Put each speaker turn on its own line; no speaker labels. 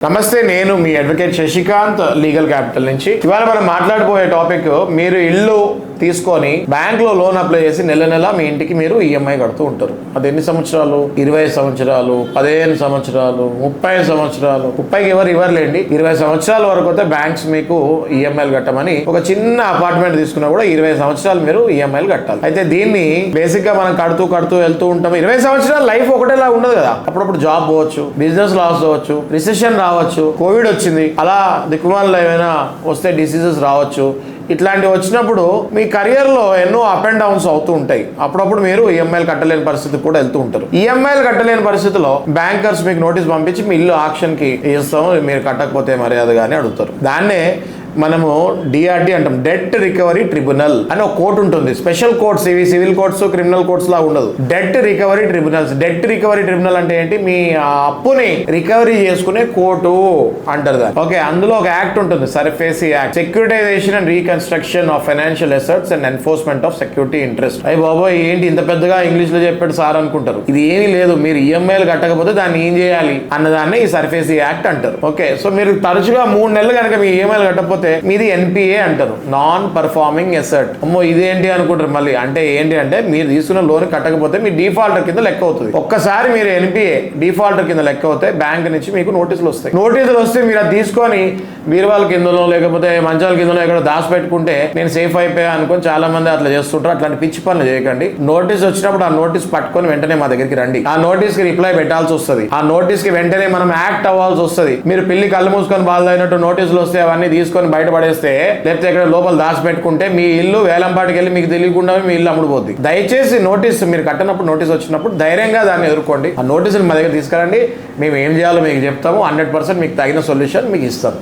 నమస్తే నేను మీ అడ్వకేట్ శశికాంత్ లీగల్ క్యాపిటల్ నుంచి. ఇవాళ మనం మాట్లాడబోయే టాపిక్ మీరు ఇల్లు తీసుకొని బ్యాంక్లో లోన్ అప్లై చేసి నెల నెల మీ ఇంటికి మీరు ఈఎంఐ కడుతూ ఉంటారు. అది ఎన్ని సంవత్సరాలు? ఇరవై సంవత్సరాలు? పదిహేను సంవత్సరాలు? ముప్పై సంవత్సరాలు? ముప్పైకి ఎవరు ఇవ్వరులేండి. ఇరవై సంవత్సరాల వరకు అయితే బ్యాంక్స్ మీకు ఈఎంఐలు కట్టమని ఒక చిన్న అపార్ట్మెంట్ తీసుకున్నా కూడా ఇరవై సంవత్సరాలు మీరు ఈఎంఐలు కట్టాలి. అయితే దీన్ని బేసిక్గా మనం కడుతూ కడుతూ వెళ్తూ ఉంటాం ఇరవై సంవత్సరాల లైఫ్ ఒకటేలా ఉండదు కదా. అప్పుడప్పుడు జాబ్ పోవచ్చు బిజినెస్ లాస్ అవ్వచ్చు రిసెషన్ రావచ్చు కోవిడ్ వచ్చింది అలా దిక్కుమాలలో ఏమైనా వస్తే డిసీజెస్ రావచ్చు ఇట్లాంటివి వచ్చినప్పుడు మీ కెరియర్లో ఎన్నో అప్ అండ్ డౌన్స్ అవుతూ ఉంటాయి. అప్పుడప్పుడు మీరు ఈఎంఐలు కట్టలేని పరిస్థితి కూడా వెళ్తూ ఉంటారు. ఈఎంఐలు కట్టలేని పరిస్థితిలో బ్యాంకర్స్ మీకు నోటీస్ పంపించి మీ ఇల్లు ఆక్షన్కి ఇస్తాము మీరు కట్టకపోతే మర్యాద కానీ అడుగుతారు. దాన్నే మనము డిఆర్డి అంటాం. డెట్ రికవరీ ట్రిబ్యునల్ అని ఒక కోర్టు ఉంటుంది. స్పెషల్ కోర్ట్స్ ఇవి సివిల్ కోర్ట్స్ క్రిమినల్ కోర్ట్స్ లా ఉండదు. Debt recovery tribunals debt recovery tribunal అంటే ఏంటి? మీ అప్పుని రికవరీ చేసుకునే కోర్టు అంటారు దాన్ని. ఓకే అందులో ఒక యాక్ట్ ఉంటుంది. SARFAESI act securitisation and reconstruction of financial assets and enforcement of security interest అయ్యి బాబోయ్ ఏంటి ఇంత పెద్దగా ఇంగ్లీష్లో చెప్పాడు సార్ అనుకుంటారు. ఇది ఏమీ లేదు. మీరు ఈఎంఐలు కట్టకపోతే దాన్ని ఏం చేయాలి? అన్నదాన్ని ఈ సర్ఫేసీ యాక్ట్ అంటారు. ఓకే సో మీరు తరచుగా మూడు నెలలు కనుక మీ ఈఎంఐలు కట్టకపోతే మీది ఎన్పిఏ అంటారు. నాన్ పర్ఫార్మింగ్ ఎసెట్ అమ్మో ఇదేంటి అనుకుంటారు మళ్ళీ? అంటే ఏంటి అంటే మీరు తీసుకున్న లోన్ కట్టకపోతే మీ డిఫాల్టర్ కింద లెక్క అవుతుంది. ఒక్కసారి మీరు ఎన్పిఏ డిఫాల్టర్ కింద లెక్క అవుతే బ్యాంక్ నుంచి మీకు నోటీసులు వస్తాయి. నోటీసులు వస్తే మీరు అది తీసుకొని బీరువాల కిందలో లేకపోతే మంచాల కిందలో ఎక్కడ దాచిపెట్టుకుంటే నేను సేఫ్ అయిపోయా అనుకుని చాలా మంది అట్లా చేస్తుంటారు. అట్లాంటి పిచ్చి పనులు చేయకండి. నోటీస్ వచ్చినప్పుడు ఆ నోటీస్ పట్టుకొని వెంటనే మా దగ్గరికి రండి. ఆ నోటీస్కి రిప్లై పెట్టాల్సి వస్తుంది. ఆ నోటీస్కి వెంటనే మనం యాక్ట్ అవ్వాల్సి వస్తుంది. మీరు పిల్లి కళ్ళు మూసుకొని బాధ నోటీసులు వస్తే అవన్నీ తీసుకొని బయటపడేస్తే లేకపోతే ఇక్కడ లోపల దాచిపెట్టుకుంటే మీ ఇల్లు వేలంపాటికి వెళ్ళి మీకు తెలియకుండా మీ ఇల్లు అమ్ముడుపోద్ది. దయచేసి నోటీస్ మీరు కట్టినప్పుడు నోటీస్ వచ్చినప్పుడు ధైర్యంగా దాన్ని ఎదుర్కోండి. ఆ నోటీసులు మా దగ్గర తీసుకురండి. మేము ఏం చేయాలో మీకు చెప్తాము. హండ్రెడ్ పర్సెంట్ మీకు తగిన సొల్యూషన్ మీకు ఇస్తాం.